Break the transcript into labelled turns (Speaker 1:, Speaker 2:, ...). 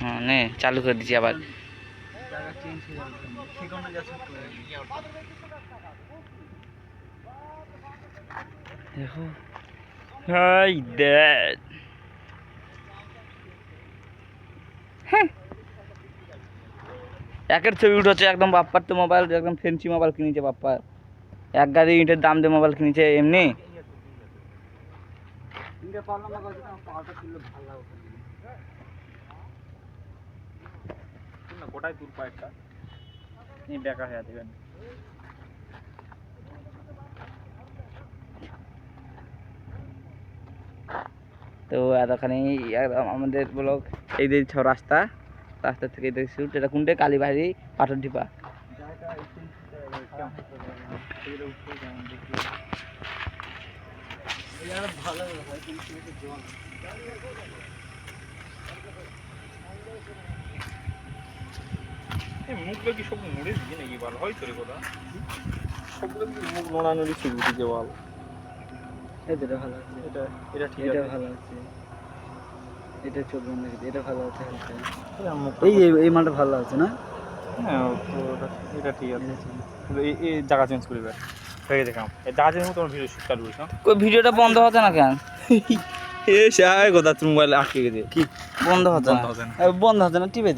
Speaker 1: হ্যাঁ নে, চালু করে দিচ্ছি আবার। দেখো। হাই দ্যাট একের ছবি উঠেছে একদম বাপ্পার তো মোবাইল একদম ফেন্সি মোবাইল কিনেছে বাপ্পা। এক গাড়ি ইটের দাম দিয়ে মোবাইল কিনেছে, এমনি?
Speaker 2: গোটাই দূর পায়েরটা? এই বেকা হয়ে দেবেন
Speaker 1: তো এতখানি একদম আমাদের ব্লগ এই যে ছ রাস্তা রাস্তা থেকে দেখছি এটা কোনটা? কালীবাড়ি পাথর টিপা।
Speaker 2: এই মুখগুলো কি সব মুড়ে দিয়ে নাকি বল হয় তোর কথা সবগুলো কি মুখ নোড়ানোড়ি বল
Speaker 1: এটা ভালো আছে।
Speaker 2: এটা এটা ঠিক
Speaker 1: এটা ভালো আছে। এটা চলবে না এটা ভালো আছে এই এই- মালটা ভালো আছে না?
Speaker 2: হ্যাঁ তো এটা- ঠিক আছে। এই এই জায়গা চেঞ্জ করবে। দেখাম তোমার ভিডিও শুট চালু
Speaker 1: কই ভিডিওটা বন্ধ হচ্ছে না কেন?
Speaker 2: এ সাই কথা তুমি মোবাইল আটকে গেছে।
Speaker 1: কি? বন্ধ হচ্ছে না?
Speaker 2: বন্ধ হচ্ছে না।
Speaker 1: এ, বন্ধ না টিপে দে।